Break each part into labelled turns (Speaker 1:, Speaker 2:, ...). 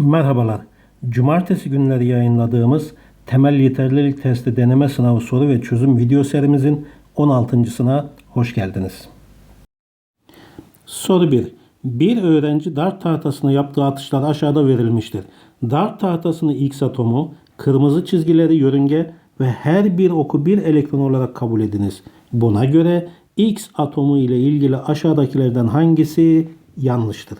Speaker 1: Merhabalar. Cumartesi günleri yayınladığımız temel yeterlilik testi deneme sınavı soru ve çözüm video serimizin 16.sına hoş geldiniz. Soru 1. Bir öğrenci dart tahtasına yaptığı atışlar aşağıda verilmiştir. Dart tahtasını X atomu, kırmızı çizgileri yörünge ve her bir oku bir elektron olarak kabul ediniz. Buna göre X atomu ile ilgili aşağıdakilerden hangisi yanlıştır?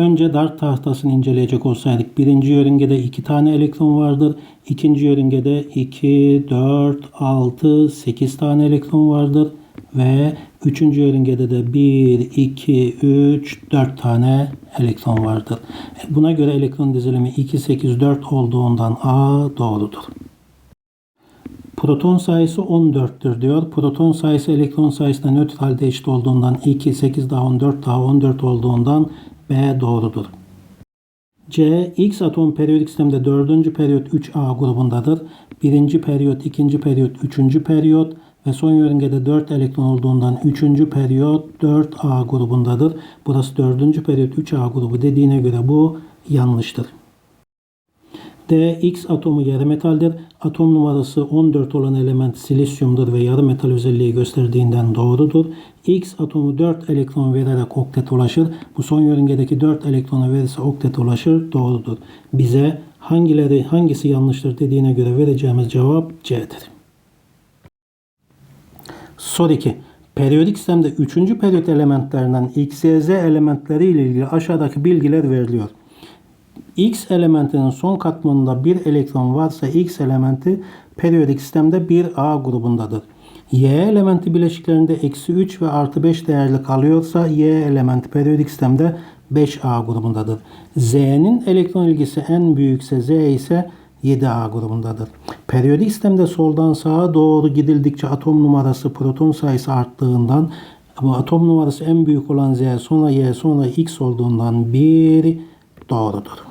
Speaker 1: Önce dart tahtasını inceleyecek olsaydık birinci yörüngede iki tane elektron vardır. İkinci yörüngede 2, 4, 6, 8 tane elektron vardır. Ve üçüncü yörüngede de 1, 2, 3, 4 tane elektron vardır. E, Buna göre elektron dizilimi 2, 8, 4 olduğundan A doğrudur. Proton sayısı 14'tür diyor. Proton sayısı elektron sayısına nötralde eşit olduğundan 2, 8 daha 14 daha 14 olduğundan B doğrudur. C, X atom periyodik sistemde 4. periyot 3A grubundadır. 1. periyot, 2. periyot, 3. periyot ve son yörüngede 4 elektron olduğundan 3. periyot 4A grubundadır. Burası 4. periyot 3A grubu dediğine göre bu yanlıştır. D, X atomu yarı metaldir. Atom numarası 14 olan element silisyumdur ve yarı metal özelliği gösterdiğinden doğrudur. X atomu 4 elektron vererek oktet ulaşır. Bu son yörüngedeki 4 elektrona verirse oktet ulaşır. Doğrudur. Bize hangileri hangisi yanlıştır dediğine göre vereceğimiz cevap C'dir. Soru 2. Periyodik sistemde 3. periyot elementlerinden X, Z elementleri ile ilgili aşağıdaki bilgiler veriliyor. X elementinin son katmanında bir elektron varsa X elementi periyodik sistemde 1A grubundadır. Y elementi bileşiklerinde eksi 3 ve artı 5 değerli kalıyorsa Y elementi periyodik sistemde 5A grubundadır. Z'nin elektron ilgisi en büyükse Z ise 7A grubundadır. Periyodik sistemde soldan sağa doğru gidildikçe atom numarası proton sayısı arttığından bu atom numarası en büyük olan Z sonra Y sonra X olduğundan 1 doğrudur.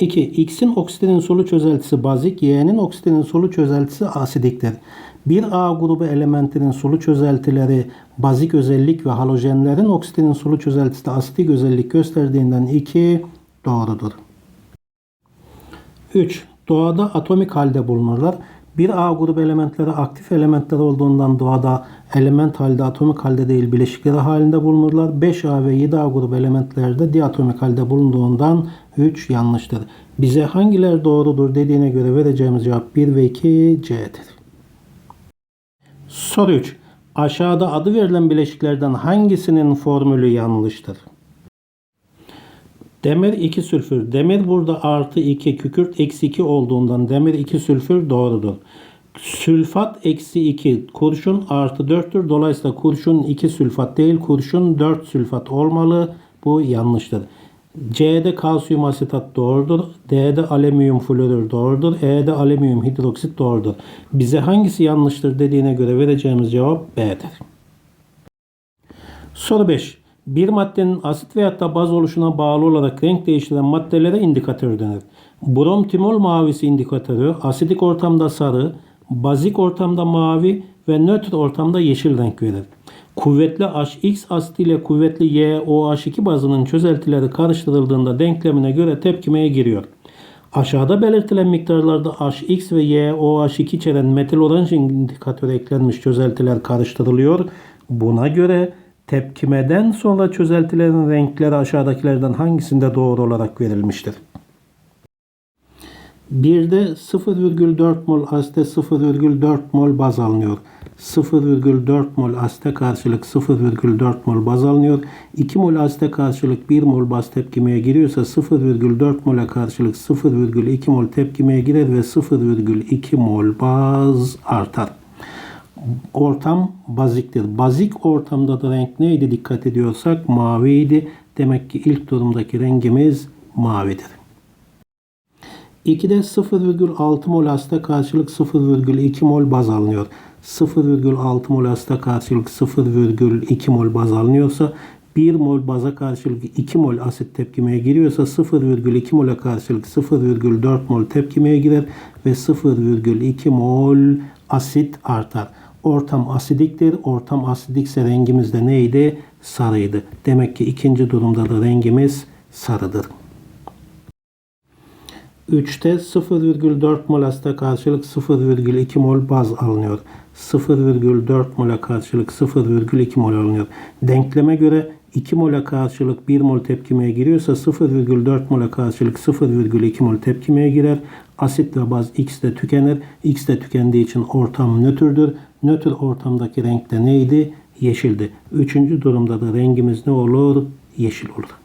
Speaker 1: 2. X'in oksitenin solu çözeltisi bazik, Y'nin oksitenin solu çözeltisi asidiktir. Bir A grubu elementinin solu çözeltileri bazik özellik ve halojenlerin oksitenin solu çözeltisi de asidik özellik gösterdiğinden 2 doğrudur. 3. Doğada atomik halde bulunurlar. Bir A grubu elementleri aktif elementler olduğundan doğada element halde atomik halde değil bileşikleri halinde bulunurlar. 5A ve 7A grubu elementlerde diatomik halde bulunduğundan 3 yanlıştır. Bize hangiler doğrudur dediğine göre vereceğimiz cevap 1 ve 2 C'dir. Soru 3. Aşağıda adı verilen bileşiklerden hangisinin formülü yanlıştır? Demir 2 sülfür. Demir burada artı 2 kükürt eksi 2 olduğundan demir 2 sülfür doğrudur. Sülfat eksi 2 kurşun artı 4'tür. Dolayısıyla kurşun 2 sülfat değil kurşun 4 sülfat olmalı. Bu yanlıştır. C'de kalsiyum asetat doğrudur. D'de alüminyum florür doğrudur. E'de alüminyum hidroksit doğrudur. Bize hangisi yanlıştır dediğine göre vereceğimiz cevap B'dir. Soru 5. Bir maddenin asit veyahut da baz oluşuna bağlı olarak renk değiştiren maddelere indikatör denir. Brom timol mavisi indikatörü asidik ortamda sarı, bazik ortamda mavi ve nötr ortamda yeşil renk verir. Kuvvetli HX asit ile kuvvetli YOH2 bazının çözeltileri karıştırıldığında denklemine göre tepkimeye giriyor. Aşağıda belirtilen miktarlarda HX ve YOH2 içeren metal oranj indikatörü eklenmiş çözeltiler karıştırılıyor. Buna göre tepkimeden sonra çözeltilerin renkleri aşağıdakilerden hangisinde doğru olarak verilmiştir? Bir de 0,4 mol asite 0,4 mol baz alınıyor. 0,4 mol asite karşılık 0,4 mol baz alınıyor. 2 mol asite karşılık 1 mol baz tepkimeye giriyorsa 0,4 mole karşılık 0,2 mol tepkimeye girer ve 0,2 mol baz artar. Ortam baziktir. Bazik ortamda da renk neydi dikkat ediyorsak maviydi. Demek ki ilk durumdaki rengimiz mavidir. 2'de 0,6 mol asite karşılık 0,2 mol baz alınıyor. 0,6 mol asite karşılık 0,2 mol baz alınıyorsa 1 mol baza karşılık 2 mol asit tepkimeye giriyorsa 0,2 mole karşılık 0,4 mol tepkimeye girer ve 0,2 mol asit artar. Ortam asidiktir. Ortam asidikse rengimiz de neydi? sarıydı. Demek ki ikinci durumda da rengimiz sarıdır. 3'te 0,4 mol asite karşılık 0,2 mol baz alınıyor. 0,4 mola karşılık 0,2 mol alınıyor. Denkleme göre 2 mola karşılık 1 mol tepkimeye giriyorsa 0,4 mola karşılık 0,2 mol tepkimeye girer. Asit ve baz X de tükenir. X de tükendiği için ortam nötrdür. Nötr ortamdaki renk de neydi? Yeşildi. Üçüncü durumda da rengimiz ne olur? Yeşil olur.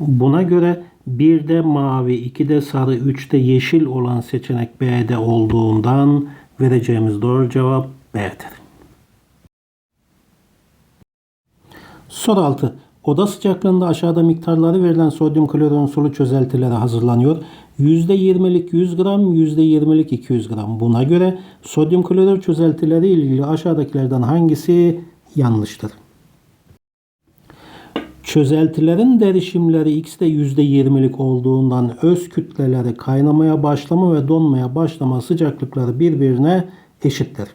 Speaker 1: Buna göre 1'de mavi, 2'de sarı, 3'te yeşil olan seçenek B'de olduğundan vereceğimiz doğru cevap B'dir. Soru 6. Oda sıcaklığında aşağıda miktarları verilen sodyum klorürün sulu çözeltileri hazırlanıyor. %20'lik 100 gram, %20'lik 200 gram. Buna göre sodyum klorür çözeltileri ilgili aşağıdakilerden hangisi yanlıştır? Çözeltilerin derişimleri X'de %20'lik olduğundan öz kütleleri kaynamaya başlama ve donmaya başlama sıcaklıkları birbirine eşittir.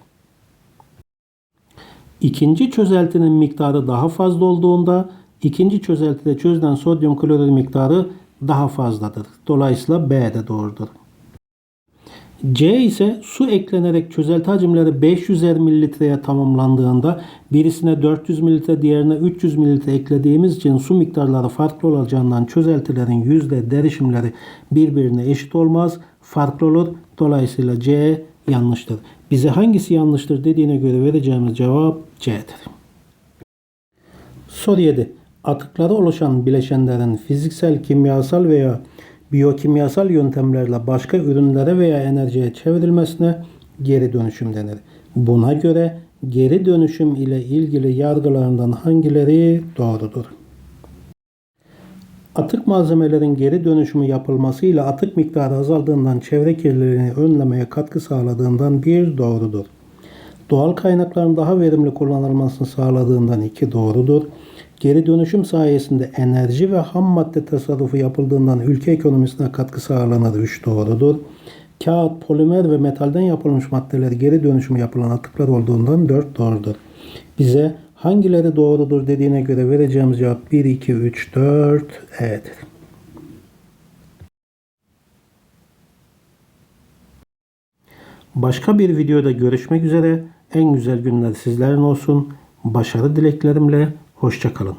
Speaker 1: İkinci çözeltinin miktarı daha fazla olduğunda ikinci çözeltide çözülen sodyum klorür miktarı daha fazladır. Dolayısıyla B de doğrudur. C ise su eklenerek çözelti hacimleri 500'er mililitreye tamamlandığında birisine 400 mililitre diğerine 300 mililitre eklediğimiz için su miktarları farklı olacağından çözeltilerin yüzde derişimleri birbirine eşit olmaz. Farklı olur. Dolayısıyla C yanlıştır. Bize hangisi yanlıştır dediğine göre vereceğimiz cevap C'dir. Soru 7. Atıkları oluşan bileşenlerin fiziksel, kimyasal veya biyokimyasal yöntemlerle başka ürünlere veya enerjiye çevrilmesine geri dönüşüm denir. Buna göre geri dönüşüm ile ilgili yargılarından hangileri doğrudur? Atık malzemelerin geri dönüşümü yapılmasıyla atık miktarı azaldığından çevre kirliliğini önlemeye katkı sağladığından bir doğrudur. Doğal kaynakların daha verimli kullanılmasını sağladığından iki doğrudur. Geri dönüşüm sayesinde enerji ve ham madde tasarrufu yapıldığından ülke ekonomisine katkı sağlanır 3 doğrudur. Kağıt, polimer ve metalden yapılmış maddeler geri dönüşümü yapılan atıklar olduğundan 4 doğrudur. Bize hangileri doğrudur dediğine göre vereceğimiz cevap 1, 2, 3, 4 E'dir. Başka bir videoda görüşmek üzere. En güzel günler sizlerin olsun. Başarı dileklerimle. Hoşçakalın.